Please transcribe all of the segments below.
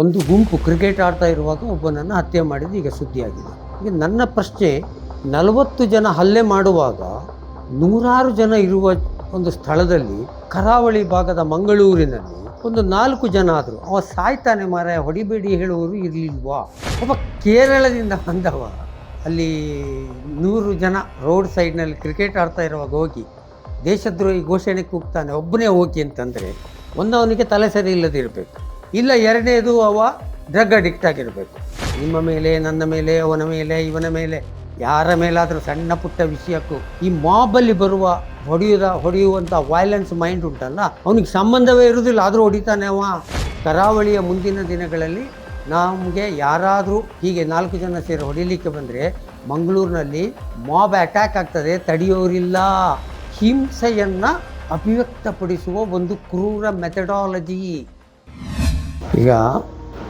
ಒಂದು ಗುಂಪು ಕ್ರಿಕೆಟ್ ಆಡ್ತಾ ಇರುವಾಗ ಒಬ್ಬನನ್ನು ಹತ್ಯೆ ಮಾಡಿದ್ದು ಈಗ ಸುದ್ದಿಯಾಗಿದೆ. ಈಗ ನನ್ನ ಪ್ರಶ್ನೆ, ನಲವತ್ತು ಜನ ಹಲ್ಲೆ ಮಾಡುವಾಗ ನೂರಾರು ಜನ ಇರುವ ಒಂದು ಸ್ಥಳದಲ್ಲಿ, ಕರಾವಳಿ ಭಾಗದ ಮಂಗಳೂರಿನಲ್ಲಿ ಒಂದು ನಾಲ್ಕು ಜನ ಆದರು, ಅವ ಸಾಯ್ತಾನೆ ಮಾರಾಯ, ಹೊಡಿಬೇಡಿ ಹೇಳುವವರು ಇರಲಿಲ್ವಾ? ಒಬ್ಬ ಕೇರಳದಿಂದ ಬಂದವ, ಅಲ್ಲಿ ನೂರು ಜನ ರೋಡ್ ಸೈಡ್ನಲ್ಲಿ ಕ್ರಿಕೆಟ್ ಆಡ್ತಾ ಇರುವಾಗ ಹೋಗಿ, ದೇಶದ್ರೋಹಿ ಘೋಷಣೆ ಕೂಗ್ತಾನೆ, ಒಬ್ಬನೇ ಹೋಗಿ ಅಂತಂದರೆ, ಒಂದವನಿಗೆ ತಲೆ ಸರಿ ಇಲ್ಲದಿರಬೇಕು. ಇಲ್ಲ, ಎರಡನೇದು ಅವ ಡ್ರಗ್ ಅಡಿಕ್ಟ್ ಆಗಿರಬೇಕು. ನಿಮ್ಮ ಮೇಲೆ, ನನ್ನ ಮೇಲೆ, ಅವನ ಮೇಲೆ, ಇವನ ಮೇಲೆ, ಯಾರ ಮೇಲಾದರೂ ಸಣ್ಣ ಪುಟ್ಟ ವಿಷಯಕ್ಕೂ ಈ ಮಾಬಲ್ಲಿ ಬರುವ ಹೊಡೆಯುವ ಹೊಡೆಯುವಂಥ ವೈಲೆನ್ಸ್ ಮೈಂಡ್ ಉಂಟಲ್ಲ, ಅವನಿಗೆ ಸಂಬಂಧವೇ ಇರುವುದಿಲ್ಲ ಆದರೂ ಹೊಡಿತಾನೆ ಅವ. ಕರಾವಳಿಯ ಮುಂದಿನ ದಿನಗಳಲ್ಲಿ ನಮಗೆ ಯಾರಾದರೂ ಹೀಗೆ ನಾಲ್ಕು ಜನ ಸೇರಿ ಹೊಡಿಲಿಕ್ಕೆ ಬಂದರೆ ಮಂಗಳೂರಿನಲ್ಲಿ ಮಾಬ್ ಅಟ್ಯಾಕ್ ಆಗ್ತದೆ, ತಡೆಯೋರಿಲ್ಲ. ಹಿಂಸೆಯನ್ನು ಅಭಿವ್ಯಕ್ತಪಡಿಸುವ ಒಂದು ಕ್ರೂರ ಮೆಥಡಾಲಜಿ ಈಗ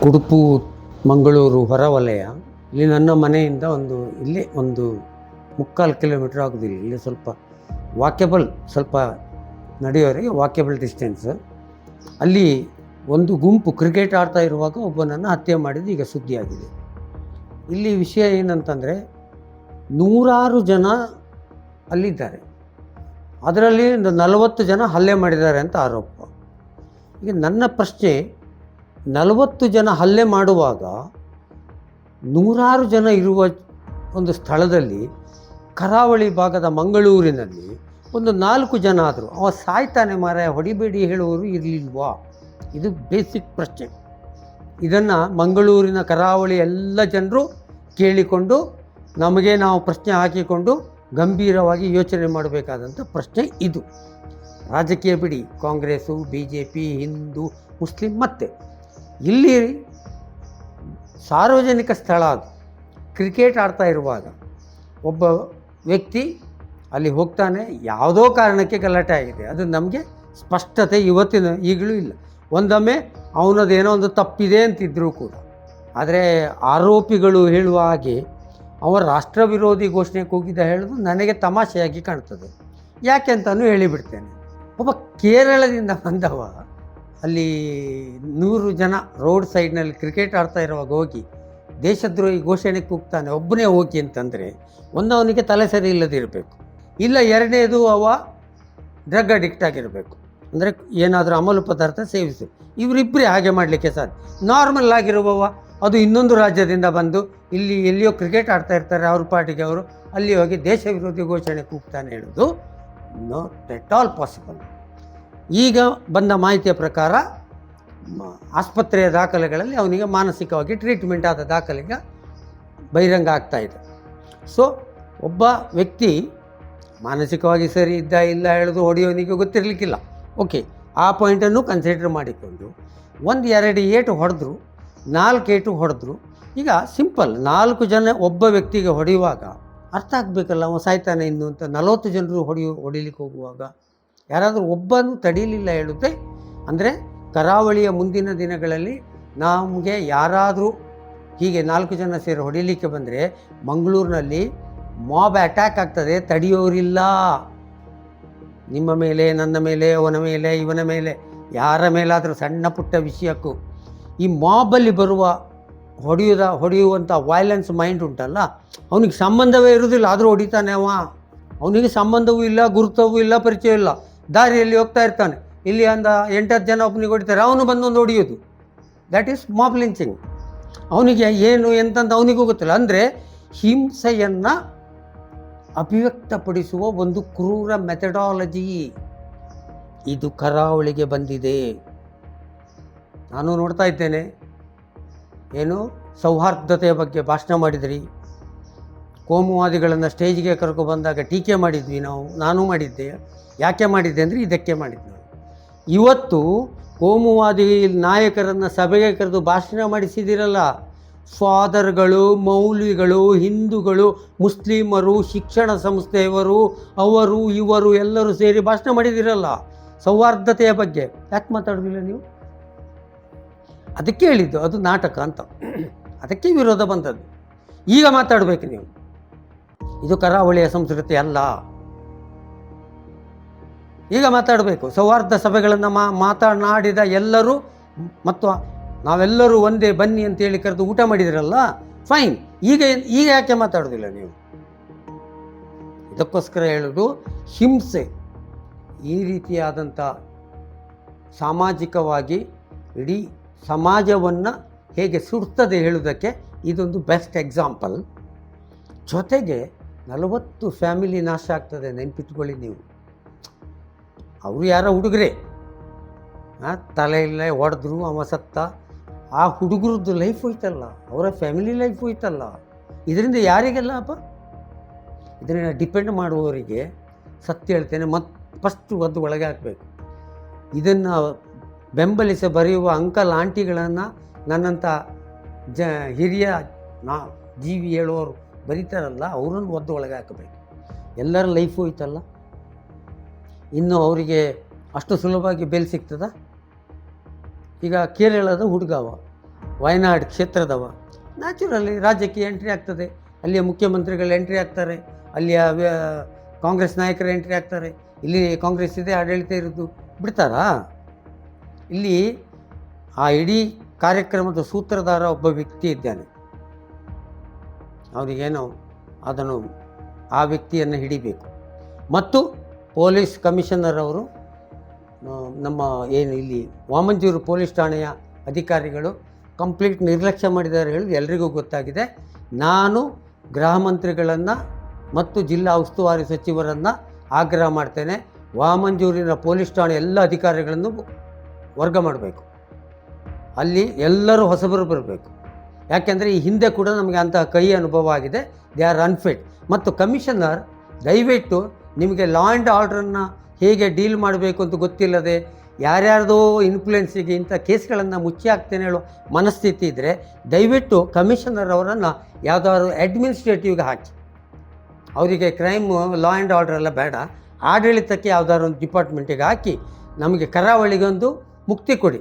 ಉಡುಪು, ಮಂಗಳೂರು ಹೊರವಲಯ ಇಲ್ಲಿ ನನ್ನ ಮನೆಯಿಂದ ಒಂದು, ಇಲ್ಲಿ ಒಂದು ಮುಕ್ಕಾಲು ಕಿಲೋಮೀಟ್ರ್ ಆಗೋದಿಲ್ಲ. ಇಲ್ಲಿ ಸ್ವಲ್ಪ ವಾಕ್ಯಬಲ್ ಸ್ವಲ್ಪ ನಡೆಯೋರಿಗೆ ವಾಕ್ಯಬಲ್ ಡಿಸ್ಟೆನ್ಸ್ ಅಲ್ಲಿ ಒಂದು ಗುಂಪು ಕ್ರಿಕೆಟ್ ಆಡ್ತಾ ಇರುವಾಗ ಒಬ್ಬನನ್ನು ಹತ್ಯೆ ಮಾಡಿದ್ದು ಈಗ ಸುದ್ದಿಯಾಗಿದೆ. ಇಲ್ಲಿ ವಿಷಯ ಏನಂತಂದರೆ, ನೂರಾರು ಜನ ಅಲ್ಲಿದ್ದಾರೆ. ಅದರಲ್ಲಿ ಒಂದು ನಲವತ್ತು ಜನ ಹಲ್ಲೆ ಮಾಡಿದ್ದಾರೆ ಅಂತ ಆರೋಪ. ಈಗ ನನ್ನ ಪ್ರಶ್ನೆ ನಲವತ್ತು ಜನ ಹಲ್ಲೆ ಮಾಡುವಾಗ ನೂರಾರು ಜನ ಇರುವ ಒಂದು ಸ್ಥಳದಲ್ಲಿ ಕರಾವಳಿ ಭಾಗದ ಮಂಗಳೂರಿನಲ್ಲಿ ಒಂದು ನಾಲ್ಕು ಜನ ಆದರು. ಅವ ಸಾಯ್ತಾನೆ ಮಾರಾಯ, ಹೊಡಿಬೇಡಿ ಹೇಳುವವರು ಇರಲಿಲ್ವಾ? ಇದು ಬೇಸಿಕ್ ಪ್ರಶ್ನೆ. ಇದನ್ನು ಮಂಗಳೂರಿನ ಕರಾವಳಿ ಎಲ್ಲ ಜನರು ಕೇಳಿಕೊಂಡು ನಮಗೆ ನಾವು ಪ್ರಶ್ನೆ ಹಾಕಿಕೊಂಡು ಗಂಭೀರವಾಗಿ ಯೋಚನೆ ಮಾಡಬೇಕಾದಂಥ ಪ್ರಶ್ನೆ ಇದು. ರಾಜಕೀಯ ಬಿಡಿ Congress B J P Hindu, Muslim ಮತ್ತೆ ಇಲ್ಲಿ ಸಾರ್ವಜನಿಕ ಸ್ಥಳ ಅದು. ಕ್ರಿಕೆಟ್ ಆಡ್ತಾ ಇರುವಾಗ ಒಬ್ಬ ವ್ಯಕ್ತಿ ಅಲ್ಲಿ ಹೋಗ್ತಾನೆ, ಯಾವುದೋ ಕಾರಣಕ್ಕೆ ಗಲಾಟೆ ಆಗಿದೆ. ಅದು ನಮಗೆ ಸ್ಪಷ್ಟತೆ ಇವತ್ತಿನ ಈಗಲೂ ಇಲ್ಲ. ಒಂದೊಮ್ಮೆ ಅವನದೇನೋ ಒಂದು ತಪ್ಪಿದೆ ಅಂತಿದ್ದರೂ ಕೂಡ. ಆದರೆ ಆರೋಪಿಗಳು ಹೇಳುವ ಹಾಗೆ ಅವ ರಾಷ್ಟ್ರ ವಿರೋಧಿ ಘೋಷಣೆ ಕೂಗಿದ ಹೇಳೋದು ನನಗೆ ತಮಾಷೆಯಾಗಿ ಕಾಣ್ತದೆ. ಯಾಕೆ ಅಂತಲೂ ಹೇಳಿಬಿಡ್ತೇನೆ. ಒಬ್ಬ ಕೇರಳದಿಂದ ಬಂದವ ಅಲ್ಲಿ ನೂರು ಜನ ರೋಡ್ ಸೈಡ್ನಲ್ಲಿ ಕ್ರಿಕೆಟ್ ಆಡ್ತಾ ಇರುವಾಗ ಹೋಗಿ, ದೇಶದ್ರೋಹಿ ಘೋಷಣೆ ಕೂಗ್ತಾನೆ, ಒಬ್ಬನೇ ಹೋಗಿ ಅಂತಂದರೆ ಒಂದವನಿಗೆ ತಲೆ ಸರಿ ಇಲ್ಲದಿರಬೇಕು ಇಲ್ಲ ಎರಡನೇದು ಅವ ಡ್ರಗ್ ಅಡಿಕ್ಟ್ ಆಗಿರಬೇಕು. ಅಂದರೆ ಏನಾದರೂ ಅಮಲು ಪದಾರ್ಥ ಸೇವಿಸು. ಇವರಿಬ್ಬರೇ ಹಾಗೆ ಮಾಡಲಿಕ್ಕೆ ಸಾಧ್ಯ. ನಾರ್ಮಲ್ ಆಗಿರುವವ, ಅದು ಇನ್ನೊಂದು ರಾಜ್ಯದಿಂದ ಬಂದು ಇಲ್ಲಿ ಎಲ್ಲಿಯೋ ಕ್ರಿಕೆಟ್ ಆಡ್ತಾ ಇರ್ತಾರೆ ಅವ್ರ ಪಾರ್ಟಿಗೆ ಅವರು, ಅಲ್ಲಿ ಹೋಗಿ ದೇಶ ವಿರೋಧಿ ಘೋಷಣೆ ಕೂಗ್ತಾನೆ ಹೇಳೋದು ನಾಟ್ ಎಟ್ ಆಲ್ ಪಾಸಿಬಲ್ ಈಗ ಬಂದ ಮಾಹಿತಿಯ ಪ್ರಕಾರ ಆಸ್ಪತ್ರೆಯ ದಾಖಲೆಗಳಲ್ಲಿ ಅವನಿಗೆ ಮಾನಸಿಕವಾಗಿ ಟ್ರೀಟ್ಮೆಂಟ್ ಆದ ದಾಖಲೆಗೆ ಬಹಿರಂಗ ಇದೆ. ಸೊ ಒಬ್ಬ ವ್ಯಕ್ತಿ ಮಾನಸಿಕವಾಗಿ ಸರಿ ಇದ್ದ ಇಲ್ಲ ಹೇಳೋದು ಹೊಡೆಯೋನಿಗೆ ಗೊತ್ತಿರಲಿಕ್ಕಿಲ್ಲ. ಓಕೆ ಆ ಪಾಯಿಂಟನ್ನು ಕನ್ಸಿಡರ್ ಮಾಡಿಕೊಂಡು ಒಂದು ಎರಡು ಏಟು ಹೊಡೆದ್ರು, ನಾಲ್ಕು ಏಟು ಹೊಡೆದ್ರು, ಈಗ ಸಿಂಪಲ್ ನಾಲ್ಕು ಜನ ಒಬ್ಬ ವ್ಯಕ್ತಿಗೆ ಹೊಡೆಯುವಾಗ ಅರ್ಥ ಆಗಬೇಕಲ್ಲ, ಅವನು ಸಾಯ್ತಾನೆ ಇನ್ನು ಅಂತ ನಲವತ್ತು ಜನರು ಹೊಡೆಯು, ಹೊಡಿಲಿಕ್ಕೆ ಹೋಗುವಾಗ. ಯಾರಾದರೂ ಒಬ್ಬನು ತಡೀಲಿಲ್ಲ ಹೇಳುತ್ತೆ ಅಂದರೆ ಕರಾವಳಿಯ ಮುಂದಿನ ದಿನಗಳಲ್ಲಿ ನಮಗೆ ಯಾರಾದರೂ ಹೀಗೆ ನಾಲ್ಕು ಜನ ಸೇರಿ ಹೊಡಿಲಿಕ್ಕೆ ಬಂದರೆ ಮಂಗಳೂರಿನಲ್ಲಿ ಮಾಬ್ ಅಟ್ಯಾಕ್ ಆಗ್ತದೆ, ತಡೆಯೋರಿಲ್ಲ. ನಿಮ್ಮ ಮೇಲೆ, ನನ್ನ ಮೇಲೆ, ಅವನ ಮೇಲೆ, ಇವನ ಮೇಲೆ, ಯಾರ ಮೇಲಾದರೂ ಸಣ್ಣ ಪುಟ್ಟ ವಿಷಯಕ್ಕೂ. ಈ ಮಾಬಲ್ಲಿ ಬರುವ ಹೊಡೆಯುದ ಹೊಡೆಯುವಂಥ ವೈಲೆನ್ಸ್ ಮೈಂಡ್ ಉಂಟಲ್ಲ, ಅವನಿಗೆ ಸಂಬಂಧವೇ ಇರುವುದಿಲ್ಲ ಆದರೂ ಹೊಡಿತಾನೆ ಅವ. ಅವನಿಗೆ ಸಂಬಂಧವೂ ಇಲ್ಲ ಗುರುತವೂ ಇಲ್ಲ ಪರಿಚಯ ಇಲ್ಲ. ದಾರಿಯಲ್ಲಿ ಹೋಗ್ತಾ ಇರ್ತಾನೆ. ಇಲ್ಲಿ ಅಂದ ಎಂಟತ್ತು ಜನ ಒಬ್ಬನಿಗೆ ಹೊಡಿತಾರೆ, ಅವನು ಬಂದೊಂದು ಹೊಡೆಯೋದು. ದ್ಯಾಟ್ ಈಸ್ ಮಾಬ್ ಲಿಂಚಿಂಗ್ ಅವನಿಗೆ ಏನು, ಎಂತಂತ ಅವನಿಗೂ ಗೊತ್ತಿಲ್ಲ. ಅಂದರೆ ಹಿಂಸೆಯನ್ನು ಅಭಿವ್ಯಕ್ತಪಡಿಸುವ ಒಂದು ಕ್ರೂರ ಮೆಥಡಾಲಜಿ ಇದು ಕರಾವಳಿಗೆ ಬಂದಿದೆ. ನಾನು ನೋಡ್ತಾ ಇದ್ದೇನೆ. ಏನು ಸೌಹಾರ್ದತೆಯ ಬಗ್ಗೆ ಭಾಷಣ ಮಾಡಿದ್ರಿ. ಕೋಮುವಾದಿಗಳನ್ನು ಸ್ಟೇಜ್ಗೆ ಕರ್ಕೊ ಬಂದಾಗ ಟೀಕೆ ಮಾಡಿದ್ವಿ ನಾವು, ನಾನು ಮಾಡಿದ್ದೆ. ಯಾಕೆ ಮಾಡಿದ್ದೆ ಅಂದರೆ ಇದಕ್ಕೆ ಮಾಡಿದ್ವಿ ಇವತ್ತು ಕೋಮುವಾದಿ ನಾಯಕರನ್ನು ಸಭೆಗೆ ಕರೆದು ಭಾಷಣ ಮಾಡಿಸಿದಿರಲ್ಲ. ಫಾದರ್ಗಳು, ಮೌಲ್ವಿಗಳು, ಹಿಂದೂಗಳು, ಮುಸ್ಲಿಮರು, ಶಿಕ್ಷಣ ಸಂಸ್ಥೆಯವರು, ಅವರು, ಇವರು ಎಲ್ಲರೂ ಸೇರಿ ಭಾಷಣ ಮಾಡಿದಿರಲ್ಲ. ಸೌಹಾರ್ದತೆಯ ಬಗ್ಗೆ. ಯಾಕೆ ಮಾತಾಡೋದಿಲ್ಲ ನೀವು? ಅದಕ್ಕೆ ಹೇಳಿದ್ದು, ಅದು ನಾಟಕ ಅಂತ. ಅದಕ್ಕೆ ವಿರೋಧ ಬಂದದ್ದು. ಈಗ ಮಾತಾಡಬೇಕು ನೀವು. ಇದು ಕರಾವಳಿಯ ಸಂಸ್ಕೃತಿ ಅಲ್ಲ. ಈಗ ಮಾತಾಡಬೇಕು. ಸೌಹಾರ್ದ ಸಭೆಗಳನ್ನು ಮಾ, ಮಾತನಾಡಿದ ಎಲ್ಲರೂ ಮತ್ತು ನಾವೆಲ್ಲರೂ ಒಂದೇ ಬನ್ನಿ ಅಂತೇಳಿ ಕರೆದು ಊಟ ಮಾಡಿದಿರಲ್ಲ? ಫೈನ್ ಈಗ ಈಗ ಯಾಕೆ ಮಾತಾಡೋದಿಲ್ಲ ನೀವು? ಇದಕ್ಕೋಸ್ಕರ ಹೇಳೋದು, ಹಿಂಸೆ ಈ ರೀತಿಯಾದಂಥ ಸಾಮಾಜಿಕವಾಗಿ ಇಡೀ ಸಮಾಜವನ್ನು ಹೇಗೆ ಸುಡ್ತದೆ ಹೇಳುವುದಕ್ಕೆ ಇದೊಂದು ಬೆಸ್ಟ್ ಎಕ್ಸಾಂಪಲ್ ಜೊತೆಗೆ ನಲವತ್ತು ಫ್ಯಾಮಿಲಿ ನಾಶ ಆಗ್ತದೆ, ನೆನ್ಪಿಟ್ಕೊಳ್ಳಿ ನೀವು. ಅವರು ಯಾರೋ ಹುಡುಗರೇ. ತಲೆಯಲ್ಲೇ ಹೊಡೆದ್ರು, ಅವ ಸತ್ತ. ಆ ಹುಡುಗರದ್ದು ಲೈಫ್ ಹೋಯ್ತಲ್ಲ, ಅವರ ಫ್ಯಾಮಿಲಿ ಲೈಫ್ ಹೋಯ್ತಲ್ಲ. ಇದರಿಂದ ಯಾರಿಗೆಲ್ಲ ಅಪ್ಪ ಇದನ್ನು ಡಿಪೆಂಡ್ ಮಾಡುವವರಿಗೆ ಸತ್ಯ ಹೇಳ್ತೇನೆ ಮತ್ತು ಫಸ್ಟ್ ಒದ್ದು ಒಳಗೆ ಹಾಕಬೇಕು. ಇದನ್ನು ಬೆಂಬಲಿಸಿ ಬರೆಯುವ ಅಂಕಲ್ ಆಂಟಿಗಳನ್ನು ನನ್ನಂಥ ಜ, ಹಿರಿಯ, ನಾ, ಜೀವಿ ಹೇಳುವವರು ಬರೀತಾರಲ್ಲ ಅವ್ರನ್ನ ಒದ್ದು ಒಳಗೆ ಹಾಕಬೇಕು. ಎಲ್ಲರ ಲೈಫು ಹೋಯ್ತಲ್ಲ ಇನ್ನು ಅವರಿಗೆ ಅಷ್ಟು ಸುಲಭವಾಗಿ ಬೆಲ್ ಸಿಗ್ತದ? ಈಗ ಕೇರಳದ ಹುಡುಗವ, ವಯನಾಡ್ ಕ್ಷೇತ್ರದವ ನ್ಯಾಚುರಲಿ ರಾಜ್ಯಕ್ಕೆ ಎಂಟ್ರಿ ಆಗ್ತದೆ. ಅಲ್ಲಿಯ ಮುಖ್ಯಮಂತ್ರಿಗಳು ಎಂಟ್ರಿ ಆಗ್ತಾರೆ, ಅಲ್ಲಿಯ ಕಾಂಗ್ರೆಸ್ ನಾಯಕರು ಎಂಟ್ರಿ ಆಗ್ತಾರೆ. ಇಲ್ಲಿ ಕಾಂಗ್ರೆಸ್ ಇದೆ, ಆಡಳಿತ ಇರೋದು. ಬಿಡ್ತಾರಾ? ಇಲ್ಲಿ ಆ ಇಡೀ ಕಾರ್ಯಕ್ರಮದ ಸೂತ್ರಧಾರ ಒಬ್ಬ ವ್ಯಕ್ತಿ ಇದ್ದಾನೆ. ಅವನಿಗೇನೋ ಅದನ್ನು ಆ ವ್ಯಕ್ತಿಯನ್ನು ಹಿಡಿಬೇಕು. ಮತ್ತು ಪೊಲೀಸ್ ಕಮಿಷನರ್ ಅವರು ನಮ್ಮ ಏನು ಇಲ್ಲಿ ವಾಮಂಜೂರು ಪೊಲೀಸ್ ಠಾಣೆಯ ಅಧಿಕಾರಿಗಳು ಕಂಪ್ಲೀಟ್ ನಿರ್ಲಕ್ಷ್ಯ ಮಾಡಿದ್ದಾರೆ ಹೇಳಿ ಎಲ್ರಿಗೂ ಗೊತ್ತಾಗಿದೆ. ನಾನು ಗೃಹ ಮಂತ್ರಿಗಳನ್ನು ಮತ್ತು ಜಿಲ್ಲಾ ಉಸ್ತುವಾರಿ ಸಚಿವರನ್ನು ಆಗ್ರಹ ಮಾಡ್ತೇನೆ. ವಾಮಂಜೂರಿನ ಪೊಲೀಸ್ ಠಾಣೆ ಎಲ್ಲ ಅಧಿಕಾರಿಗಳನ್ನು ವರ್ಗ ಮಾಡಬೇಕು. ಅಲ್ಲಿ ಎಲ್ಲರೂ ಹೊಸಬರು ಬರಬೇಕು. ಯಾಕೆಂದರೆ ಈ ಹಿಂದೆ ಕೂಡ ನಮಗೆ ಅಂತಹ ಕೈ ಅನುಭವ ಆಗಿದೆ. ದೇ ಆರ್ ಅನ್ಫಿಟ್ ಮತ್ತು ಕಮಿಷನರ್, ದಯವಿಟ್ಟು ನಿಮಗೆ ಲಾ ಆ್ಯಂಡ್ ಆರ್ಡ್ರನ್ನು ಹೇಗೆ ಡೀಲ್ ಮಾಡಬೇಕು ಅಂತ ಗೊತ್ತಿಲ್ಲದೆ ಯಾರ್ಯಾರ್ದೋ ಇನ್ಫ್ಲುಯೆನ್ಸಿಗೆ ಇಂಥ ಕೇಸ್ಗಳನ್ನು ಮುಚ್ಚಿ ಹಾಕ್ತೇನೆ ಹೇಳೋ ಮನಸ್ಥಿತಿ ಇದ್ದರೆ ದಯವಿಟ್ಟು ಕಮಿಷನರ್ ಅವರನ್ನು ಯಾವುದಾದ್ರು ಅಡ್ಮಿನಿಸ್ಟ್ರೇಟಿವ್ಗೆ ಹಾಕಿ. ಅವರಿಗೆ ಕ್ರೈಮ್ ಲಾ ಆ್ಯಂಡ್ ಆರ್ಡರ್ ಎಲ್ಲ ಬೇಡ. ಆಡಳಿತಕ್ಕೆ ಯಾವುದಾದ್ರು ಒಂದು ಡಿಪಾರ್ಟ್ಮೆಂಟಿಗೆ ಹಾಕಿ ನಮಗೆ ಕರಾವಳಿಗೊಂದು ಮುಕ್ತಿ ಕೊಡಿ.